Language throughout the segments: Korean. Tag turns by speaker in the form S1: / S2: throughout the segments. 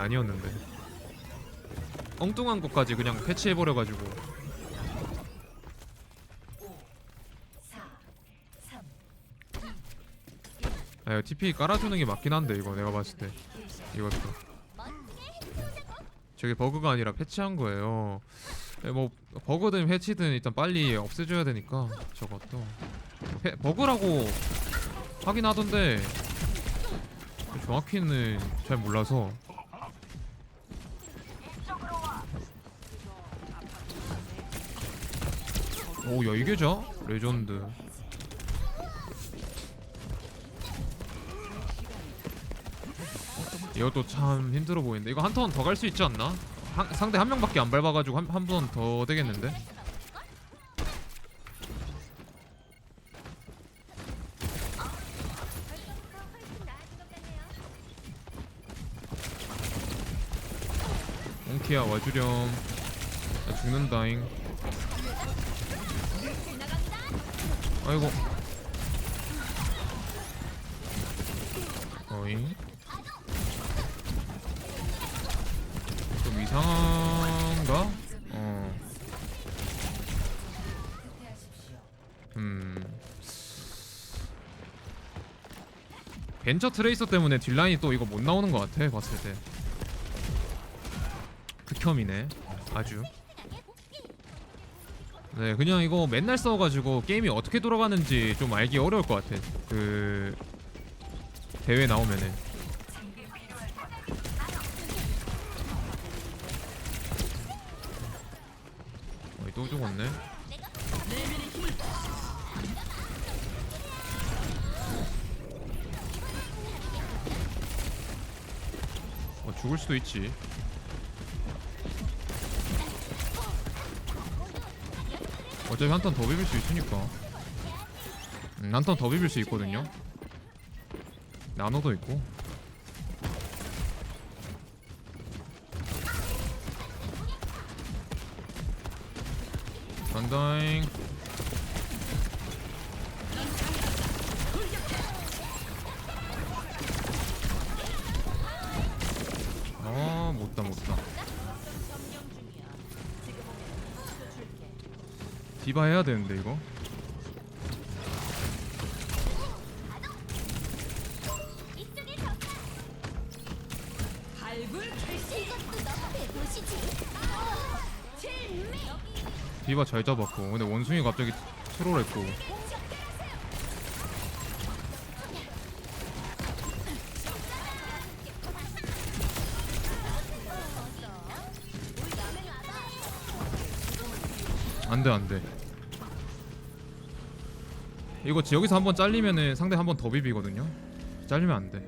S1: 아니었는데. 엉뚱한 것까지 그냥 패치해버려가지고.
S2: 4, 3,
S1: 아 이거 TP 깔아주는 게 맞긴 한데 이거 내가 봤을 때. 이것도. 저게 버그가 아니라 패치한 거예요. 예, 뭐 버그든 패치든 일단 빨리 없애줘야 되니까 저것도. 패, 버그라고 하긴 하던데 정확히는 잘 몰라서 이게 자? 레전드 이것도 참 힘들어 보이는데 이거 한 턴 더 갈 수 있지 않나? 한- 상대 한 명밖에 안 밟아가지고 한한번더 되겠는데? 옹키야 와주렴 나 죽는다잉 아이고 어잉 좀 이상한가? 어. 음. 벤처 트레이서 때문에 딜라인이 또 이거 못 나오는 것 같아 봤을 때. 극혐이네. 아주. 네, 그냥 이거 맨날 써가지고 게임이 어떻게 돌아가는지 좀 알기 어려울 것 같아. 그 대회 나오면은. 어이 또 죽었네. 어, 죽을 수도 있지. 어차피 한 턴 더 비빌 수 있으니까. 음, 한턴 더 비빌 수 있거든요. 나노도 있고. 간다잉. 디바 해야 되는데 이거. 디바 잘 잡았고. 근데 원숭이 갑자기 트롤했고. 안돼 안돼 이거 지- 여기서 한번 잘리면은 상대 한 번 더 비비거든요. 잘리면 안돼.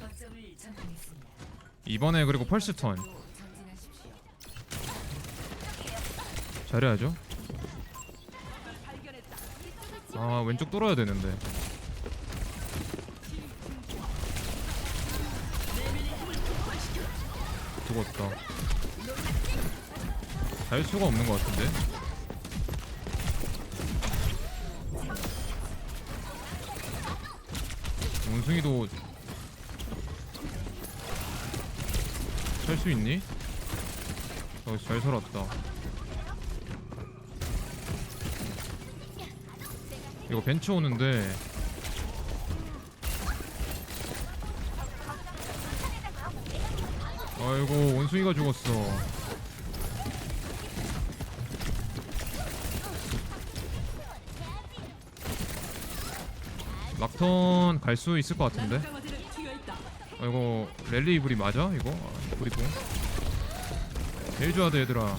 S2: 거점을 점령했습니다.
S1: 이번에 그리고 펄스 턴. 잘해야죠. 아 왼쪽 뚫어야 되는데. 죽었다. 잘 수가 없는 것 같은데 원숭이도 살 수 있니? 어, 잘 살았다 이거 벤츠 오는데 아이고 원숭이가 죽었어 막턴 갈 수 있을 것 같은데. 아이고 랠리 이불이 맞아? 이거? 아, 이불이 또 해줘야 돼 얘들아.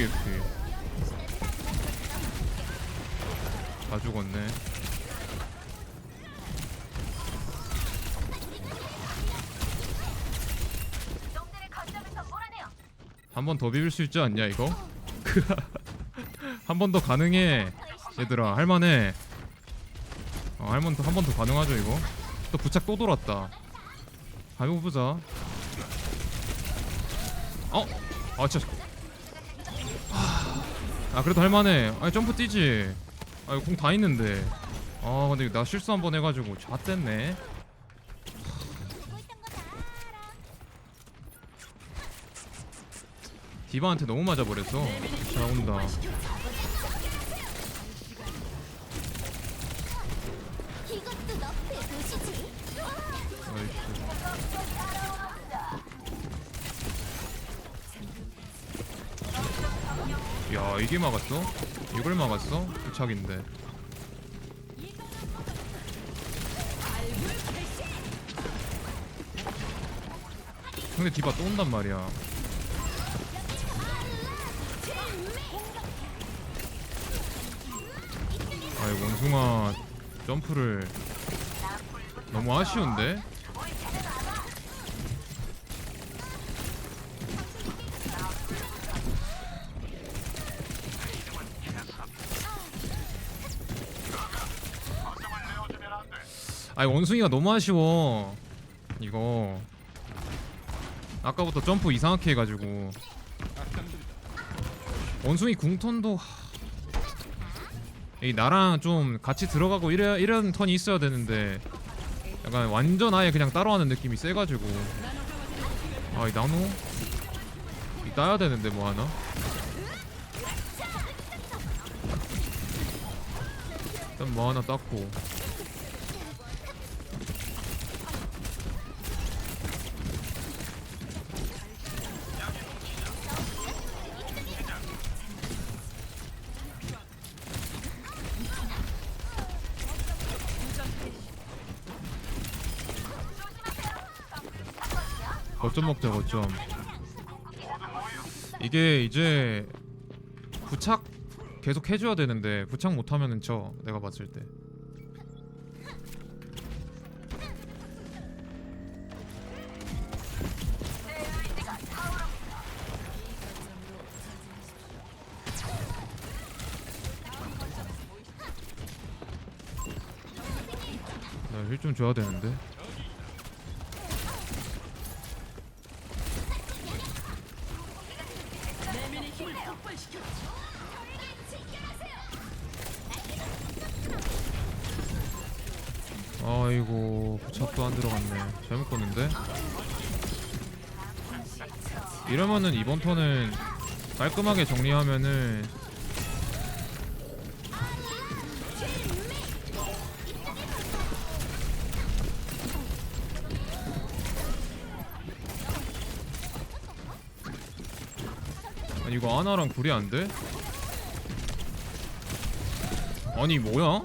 S1: 개피 다 죽었네 한 번 더 비빌 수 있지 않냐 이거? 한 번 더 가능해 얘들아. 할만해. 어, 할만 한번 더 가능하죠 이거? 또 부착 또 돌았다. 가보보자. 어? 아 진짜. 하... 아 그래도 할만해. 아니 점프 뛰지. 아니 공다 있는데. 아 근데 나 실수 한 번 해가지고 잣됐네 디바한테 너무 맞아버렸어 자 온다. 야 이게 막았어? 이걸 막았어? 부착인데. 근데 디바 또 온단 말이야 원숭아 점프를 너무 아쉬운데? 아니 원숭이가 너무 아쉬워. 이거. 아까부터 점프 이상하게 해가지고. 원숭이 궁턴도 하- 이 나랑 좀 같이 들어가고 이래, 이런 턴이 있어야 되는데 약간 완전 아예 그냥 따라하는 느낌이 세가지고. 아 이 나노? 이 따야 되는데 뭐 하나? 일단 뭐 하나 땄고 거점 먹자 거점. 이게 이제 부착 계속 해줘야 되는데 부착 못하면은 저 내가 봤을 때. 나 힐 좀 줘야 되는데 이러면은 이번 턴은 깔끔하게 정리하면은 아니 이거 아나랑 불이 안 돼? 아니 뭐야?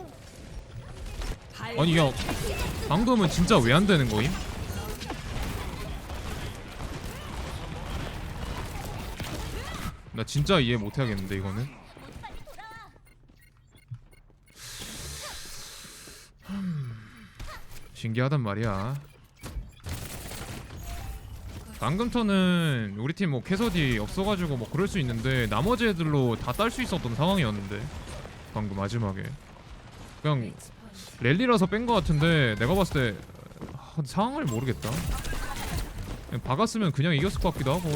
S1: 아니 야 방금은 진짜 왜 안 되는 거임? 나 진짜 이해 못 하겠는데 이거는. 흠, 신기하단 말이야. 방금 턴은 우리 팀 뭐 캐서디 없어가지고 뭐 그럴 수 있는데 나머지 애들로 다 딸 수 있었던 상황이었는데 방금 마지막에 그냥. 랠리라서 뺀거 같은데 내가 봤을 때 아, 상황을 모르겠다. 박았으면 그냥 이겼을 것 같기도 하고.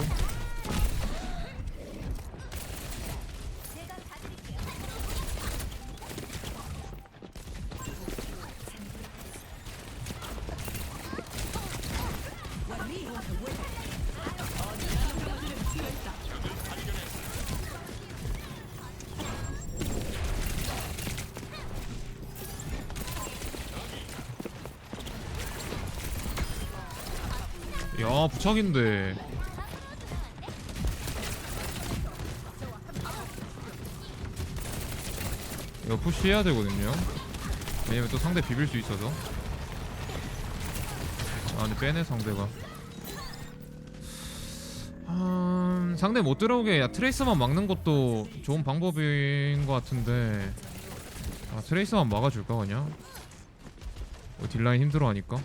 S1: 야 부착인데. 이거 푸시해야 되거든요. 왜냐면 또 상대 비빌 수 있어서. 아 근데 빼네 상대가. 음, 상대 못 들어오게 야, 트레이서만 막는 것도 좋은 방법인 것 같은데. 아 트레이서만 막아줄까 그냥? 어, 딜라인 힘들어하니까.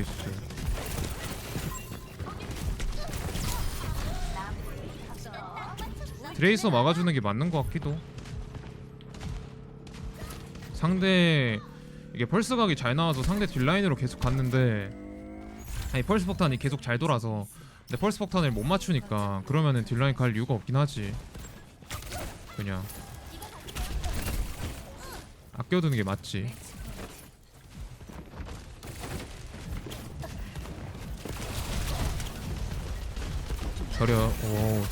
S1: 나이스. 드레이서 막아주는 게 맞는 것 같기도. 상대 이게 펄스 각이 잘 나와서 상대 뒷라인으로 계속 갔는데 아니 펄스 폭탄이 계속 잘 돌아서 근데 펄스 폭탄을 못 맞추니까 그러면은 뒷라인 갈 이유가 없긴 하지. 그냥. 아껴두는 게 맞지 저려. 오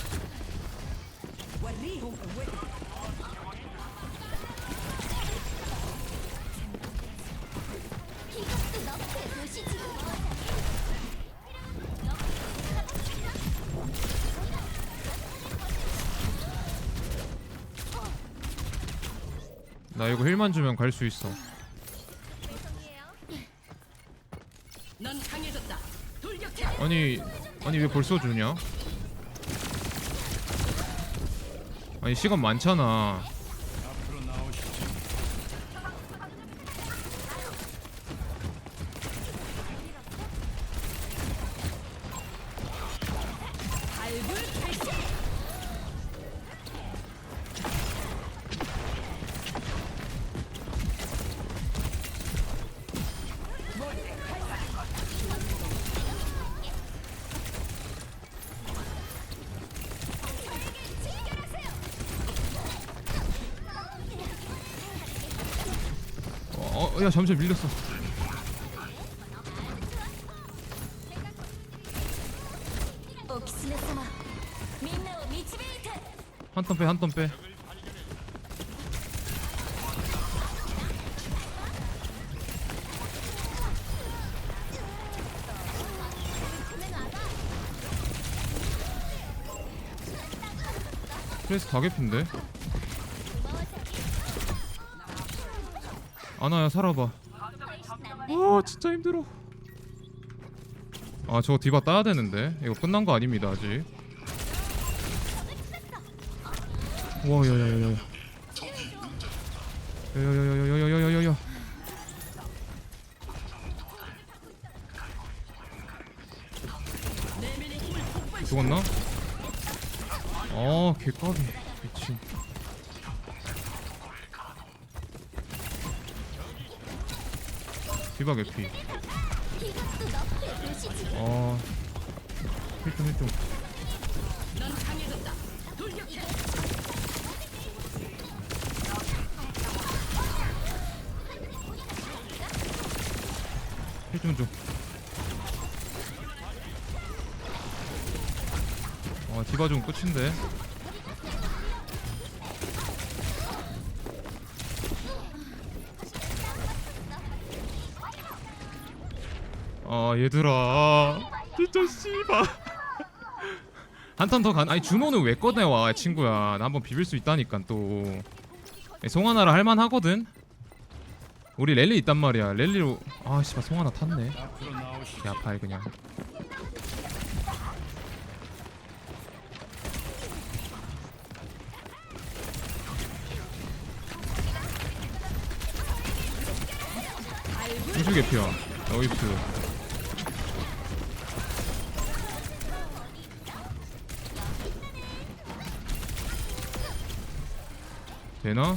S1: 나 이거 힐만 주면 갈 수 있어. 아니 아니 왜 벌써 주냐? 아니 시간 많잖아. 어, 어, 야 잠시만 밀렸어. 한 턴 빼, 한 턴 빼. 플레이스 다 개핀데? 아나야 살아봐. 아 진짜 힘들어. 아 저거 디바 따야 되는데 이거 끝난 거 아닙니다 아직. 와 야야야야. 야 야야야야야야야야.
S2: 힘을 폭발.
S1: 죽었나? 아 개까비 디바 개피
S3: 어 1등
S1: 1등 힐좀 좀. 어 디바 좀 끝인데. 아 얘들아. 진짜 씨발. 한턴더간 아니 준호는 왜 꺼내와 친구야. 나 한번 비빌 수 있다니까 또. 송하나라 할만하거든? 우리 랠리 있단 말이야. 랠리로 아 씨발 송하나 탔네. 개 아파해 그냥. 공주 개피야 나이스 되나?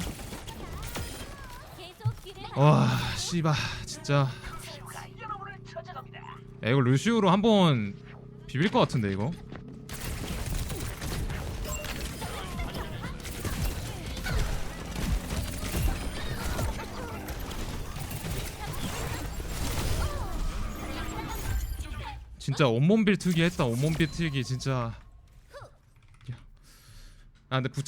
S1: 와 씨바 진짜 야 이거 루시우로 한번 비빌 것 같은데 이거 진짜 온몸 빌트기 했다 온몸 빌트기 진짜 야. 아 근데 부